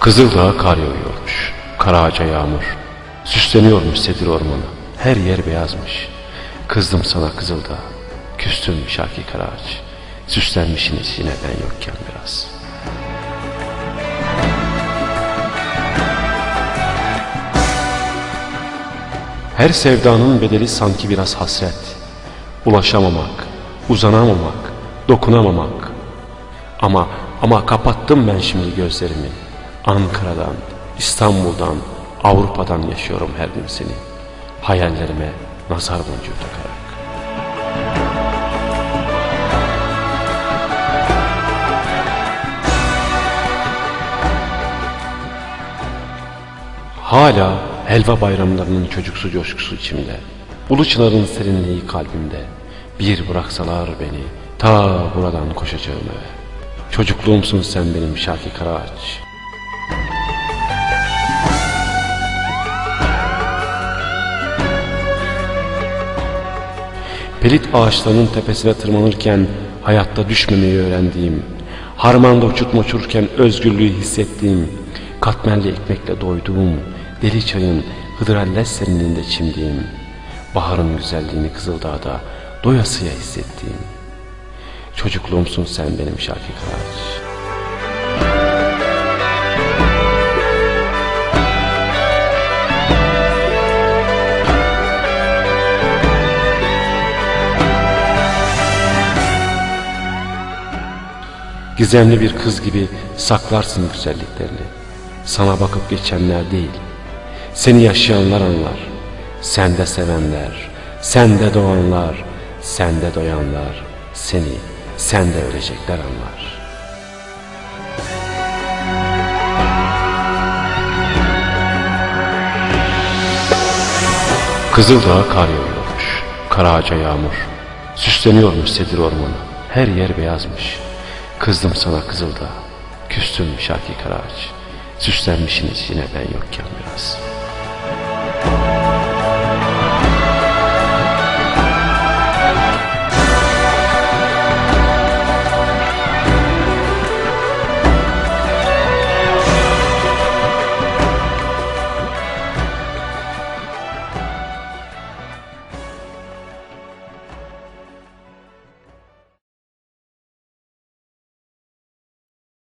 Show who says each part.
Speaker 1: Kızıldağ'a kar yağıyormuş, Karaağaç'a yağmur. Süsleniyormuş sedir ormanı, her yer beyazmış. Kızdım sana Kızıldağ, küstüm Şaki Karaağaç. Süslenmişsiniz yine ben yokken biraz. Her sevdanın bedeli sanki biraz hasret. Ulaşamamak, uzanamamak, dokunamamak. Ama ama kapattım ben şimdi gözlerimi. Ankara'dan, İstanbul'dan, Avrupa'dan yaşıyorum her gün seni. Hayallerime nazar boncuğu takarak. Hala helva bayramlarının çocuksu coşkusu içimde. Ulu serinliği kalbimde. Bir bıraksalar beni ta buradan koşacağım eve. Çocukluğumsun sen benim Şaki Karaağaç. Pelit ağaçlarının tepesine tırmanırken hayatta düşmemeyi öğrendiğim, harmanda uçup uçurken özgürlüğü hissettiğim, katmerli ekmekle doyduğum, deli çayın hıdrellez serinliğinde çimdiğim, baharın güzelliğini Kızıldağ'da doyasıya hissettiğim, çocukluğumsun sen benim Şaki Karaağaç. Gizemli bir kız gibi saklarsın güzelliklerini. Sana bakıp geçenler değil, seni yaşayanlar anlar. Sende sevenler, sende doğanlar, sende doyanlar, seni, sende ölecekler anlar. Kızıldağ'a kar yağıyormuş, Karaağaç'a yağmur. Süsleniyormuş sedir ormanı, her yer beyazmış. Kızdım sana Kızıldağ, küstüm Şaki Karaağaç. Süslenmişsiniz yine ben yokken biraz.''